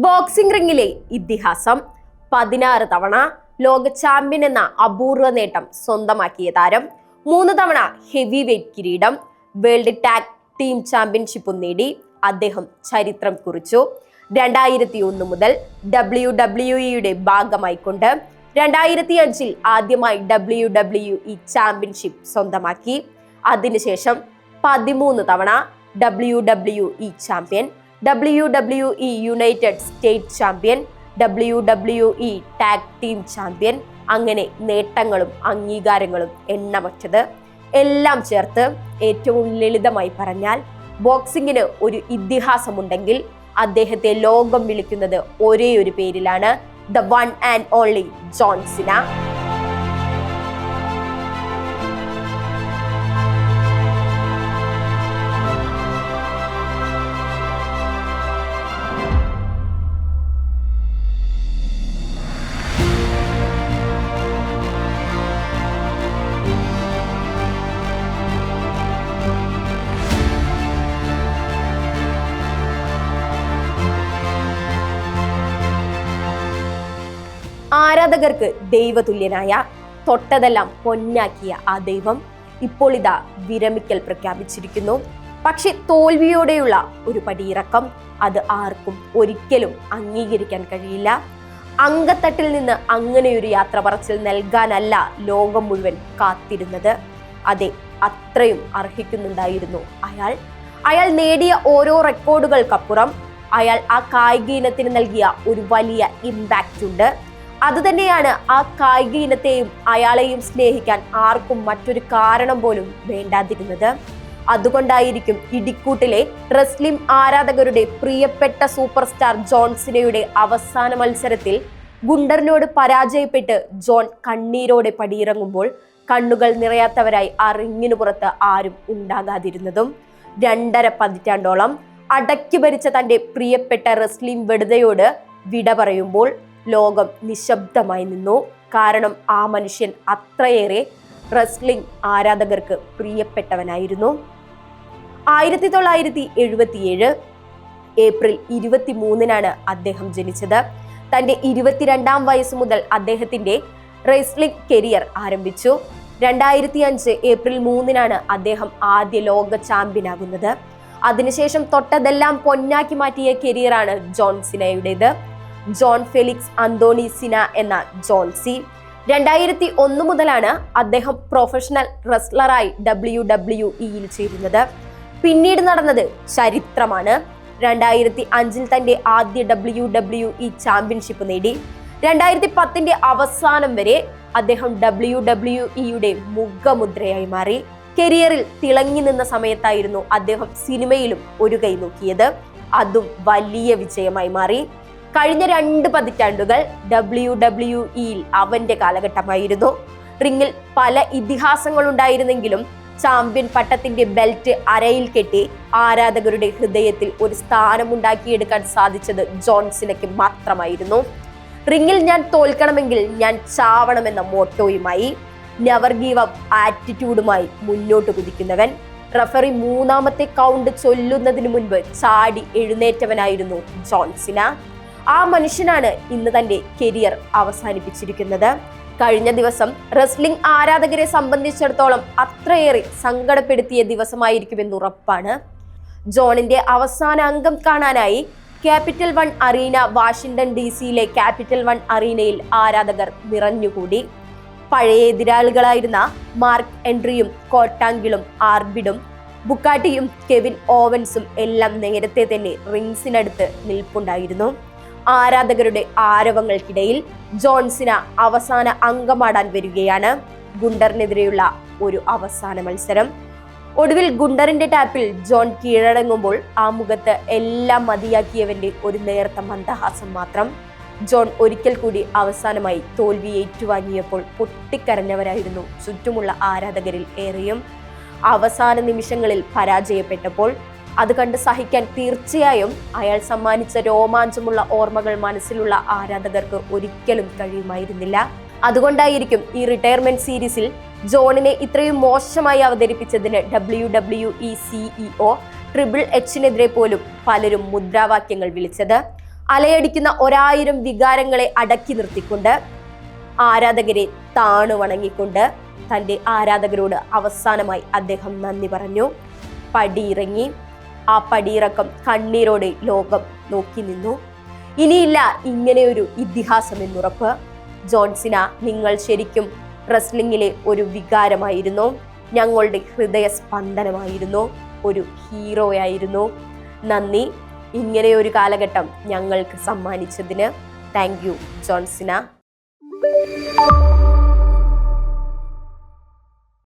Boxing റിംഗിലെ ഇതിഹാസം. പതിനാറ് തവണ ലോക ചാമ്പ്യൻ എന്ന അപൂർവ നേട്ടം സ്വന്തമാക്കിയ താരം. മൂന്ന് തവണ ഹെവി വെയ്റ്റ് കിരീടം. വേൾഡ് ടാഗ് ടീം ചാമ്പ്യൻഷിപ്പും നേടി. അദ്ദേഹം ചരിത്രം കുറിച്ചു. രണ്ടായിരത്തി ഒന്ന് മുതൽ ഡബ്ല്യു ഡബ്ല്യു ഇയുടെ ഭാഗമായിക്കൊണ്ട് രണ്ടായിരത്തി അഞ്ചിൽ ആദ്യമായി ഡബ്ല്യു ഡബ്ല്യു ഇ ചാമ്പ്യൻഷിപ്പ് സ്വന്തമാക്കി. അതിനുശേഷം പതിമൂന്ന് തവണ W W E champion W W E United State champion W W E tag team champion അങ്ങനെ നേട്ടങ്ങളും അംഗീകാരങ്ങളും എണ്ണമറ്റത്. എല്ലാം ചേർത്ത് ഏറ്റവും ലളിതമായി പറഞ്ഞാൽ ബോക്സിങ്ങിന് ഒരു ഇതിഹാസമുണ്ടെങ്കിൽ അദ്ദേഹത്തെ ലോകം വിളിക്കുന്നത് ഒരേ ഒരു പേരിലാണ് the one and only John Cena ആരാധകർക്ക് ദൈവതുല്യനായ തൊട്ടതെല്ലാം പൊന്നാക്കിയ ആ ദൈവം ഇപ്പോൾ ഇതാ വിരമിക്കൽ പ്രഖ്യാപിച്ചിരിക്കുന്നു. പക്ഷെ തോൽവിയോടെയുള്ള ഒരു പടിയിറക്കം അത് ആർക്കും ഒരിക്കലും അംഗീകരിക്കാൻ കഴിയില്ല. അങ്കത്തട്ടിൽ നിന്ന് അങ്ങനെയൊരു യാത്ര പറച്ചിൽ നൽകാനല്ല ലോകം മുഴുവൻ കാത്തിരുന്നത്. അതെ അത്രയും അർഹിക്കുന്നുണ്ടായിരുന്നു അയാൾ. അയാൾ നേടിയ ഓരോ റെക്കോർഡുകൾക്കപ്പുറം അയാൾ ആ കായിക ഇനത്തിന് നൽകിയ ഒരു വലിയ ഇമ്പാക്റ്റ് ഉണ്ട്. അതുതന്നെയാണ് ആ കായിക ഇനത്തെയും അയാളെയും സ്നേഹിക്കാൻ ആർക്കും മറ്റൊരു കാരണം പോലും വേണ്ടാതിരുന്നത്. അതുകൊണ്ടായിരിക്കും ഇടിക്കൂട്ടിലെ റെസ്ലിം ആരാധകരുടെ പ്രിയപ്പെട്ട സൂപ്പർ സ്റ്റാർ ജോൺസിനയുടെ അവസാന മത്സരത്തിൽ ഗുണ്ടറിനോട് പരാജയപ്പെട്ട് ജോൺ കണ്ണീരോടെ പടിയിറങ്ങുമ്പോൾ കണ്ണുകൾ നിറയാത്തവരായി ആ റിങ്ങിന് പുറത്ത് ആരും ഉണ്ടാകാതിരുന്നതും രണ്ടര പതിറ്റാണ്ടോളം അടക്കി ഭരിച്ച തന്റെ പ്രിയപ്പെട്ട റെസ്ലിം വെടുതയോട് വിട പറയുമ്പോൾ ലോകം നിശബ്ദമായി നിന്നു. കാരണം ആ മനുഷ്യൻ അത്രയേറെ റെസ്ലിംഗ് ആരാധകർക്ക് പ്രിയപ്പെട്ടവനായിരുന്നു. ആയിരത്തി തൊള്ളായിരത്തി എഴുപത്തിയേഴ് ഏപ്രിൽ ഇരുപത്തി മൂന്നിനാണ് അദ്ദേഹം ജനിച്ചത്. തന്റെ ഇരുപത്തിരണ്ടാം വയസ്സ് മുതൽ അദ്ദേഹത്തിന്റെ റെസ്ലിംഗ് കരിയർ ആരംഭിച്ചു. രണ്ടായിരത്തി അഞ്ച് ഏപ്രിൽ മൂന്നിനാണ് അദ്ദേഹം ആദ്യ ലോക ചാമ്പ്യനാകുന്നത് അതിനുശേഷം തൊട്ടതെല്ലാം പൊന്നാക്കി മാറ്റിയ കരിയറാണ് ജോൺസിനയുടേത് ജോൺ ഫെലിക്സ് അന്തോണി സിന എന്ന ജോൺസി രണ്ടായിരത്തി ഒന്ന് മുതലാണ് അദ്ദേഹം പ്രൊഫഷണൽ റെസ്ലറായി ഡബ്ല്യു ഡബ്ല്യു ഇയിൽ ചേരുന്നത്. പിന്നീട് നടന്നത് ചരിത്രമാണ്. രണ്ടായിരത്തി അഞ്ചിൽ തന്റെ ആദ്യ ഡബ്ല്യു ഡബ്ല്യു ഇ ചാമ്പ്യൻഷിപ്പ് നേടി. രണ്ടായിരത്തി പത്തിന്റെ അവസാനം വരെ അദ്ദേഹം ഡബ്ല്യു ഡബ്ല്യു ഇയുടെ മുഖമുദ്രയായി മാറി. കരിയറിൽ തിളങ്ങി നിന്ന സമയത്തായിരുന്നു അദ്ദേഹം സിനിമയിലും ഒരു കൈ നോക്കിയത്. അതും വലിയ വിജയമായി മാറി. കഴിഞ്ഞ രണ്ട് പതിറ്റാണ്ടുകൾ ഡബ്ല്യു ഡബ്ല്യു ഇയിൽ അവന്റെ കാലഘട്ടമായിരുന്നു. റിങ്ങിൽ പല ഇതിഹാസങ്ങൾ ഉണ്ടായിരുന്നെങ്കിലും ചാമ്പ്യൻ പട്ടത്തിന്റെ ബെൽറ്റ് അരയിൽ കെട്ടി ആരാധകരുടെ ഹൃദയത്തിൽ ഒരു സ്ഥാനമുണ്ടാക്കിയെടുക്കാൻ സാധിച്ചത് ജോൺസിനയ്ക്ക് മാത്രമായിരുന്നു. റിങ്ങിൽ ഞാൻ തോൽക്കണമെങ്കിൽ ഞാൻ ചാവണമെന്ന മോട്ടോയുമായി നെവർ ഗീവ് അപ്പ് ആറ്റിറ്റ്യൂഡുമായി മുന്നോട്ട് കുതിക്കുന്നവൻ. റഫറി മൂന്നാമത്തെ കൗണ്ട് ചൊല്ലുന്നതിന് മുൻപ് ചാടി എഴുന്നേറ്റവനായിരുന്നു ജോൺസിന. ആ മനുഷ്യനാണ് ഇന്ന് തന്റെ കരിയർ അവസാനിപ്പിച്ചിരിക്കുന്നത്. കഴിഞ്ഞ ദിവസം റെസ്ലിംഗ് ആരാധകരെ സംബന്ധിച്ചിടത്തോളം അത്രയേറെ സങ്കടപ്പെടുത്തിയ ദിവസമായിരിക്കുമെന്ന് ഉറപ്പാണ്. ജോണിന്റെ അവസാന അംഗം കാണാനായി Capital One Arena Washington D സിയിലെ ക്യാപിറ്റൽ വൺ അറീനയിൽ ആരാധകർ നിറഞ്ഞുകൂടി. പഴയ എതിരാളികളായിരുന്ന മാർക്ക് എൻട്രിയും കോട്ടാങ്കിളും ആർബിഡും ബുക്കാട്ടിയും കെവിൻ ഓവൻസും എല്ലാം നേരത്തെ തന്നെ റിങ്സിനടുത്ത് നിൽപ്പുണ്ടായിരുന്നു. ആരാധകരുടെ ആരവങ്ങൾക്കിടയിൽ ജോൺസിന് അവസാന അംഗമാടാൻ വരികയാണ് ഗുണ്ടറിനെതിരെയുള്ള ഒരു അവസാന മത്സരം. ഒടുവിൽ ഗുണ്ടറിന്റെ ടാപ്പിൽ ജോൺ കീഴടങ്ങുമ്പോൾ ആ മുഖത്ത് എല്ലാം മതിയാക്കിയവന്റെ ഒരു നേർത്ത മന്ദഹാസം മാത്രം. ജോൺ ഒരിക്കൽ കൂടി അവസാനമായി തോൽവി ഏറ്റുവാങ്ങിയപ്പോൾ പൊട്ടിക്കരഞ്ഞവരായിരുന്നു ചുറ്റുമുള്ള ആരാധകരിൽ ഏറെയും. അവസാന നിമിഷങ്ങളിൽ പരാജയപ്പെട്ടപ്പോൾ അത് കണ്ട് സഹിക്കാൻ തീർച്ചയായും അയാൾ സമ്മാനിച്ച രോമാഞ്ചമുള്ള ഓർമ്മകൾ മനസ്സിലുള്ള ആരാധകർക്ക് ഒരിക്കലും കഴിയുമായിരുന്നില്ല. അതുകൊണ്ടായിരിക്കും ഈ റിട്ടയർമെന്റ് സീരീസിൽ ജോണിനെ ഇത്രയും മോശമായി അവതരിപ്പിച്ചതിന് W W E CEO triple എച്ചിനെതിരെ പോലും പലരും മുദ്രാവാക്യങ്ങൾ വിളിച്ചത്. അലയടിക്കുന്ന ഒരായിരം വികാരങ്ങളെ അടക്കി നിർത്തിക്കൊണ്ട് ആരാധകരെ താണു വണങ്ങിക്കൊണ്ട് തന്റെ ആരാധകരോട് അവസാനമായി അദ്ദേഹം നന്ദി പറഞ്ഞു. പടിയിറങ്ങി ആ പടിയിറക്കം കണ്ണീരോടെ ലോകം നോക്കി നിന്നു. ഇനിയില്ല ഇങ്ങനെയൊരു ഇതിഹാസം എന്നുറപ്പ്. ജോൺസിന നിങ്ങൾ ശരിക്കും റെസ്ലിംഗിലെ ഒരു വികാരമായിരുന്നു. ഞങ്ങളുടെ ഹൃദയ സ്പന്ദനമായിരുന്നു ഒരു ഹീറോയായിരുന്നു. നന്ദി. ഇങ്ങനെയൊരു കാലഘട്ടം ഞങ്ങൾക്ക് സമ്മാനിച്ചതിന്. Thank you ജോൺസിന.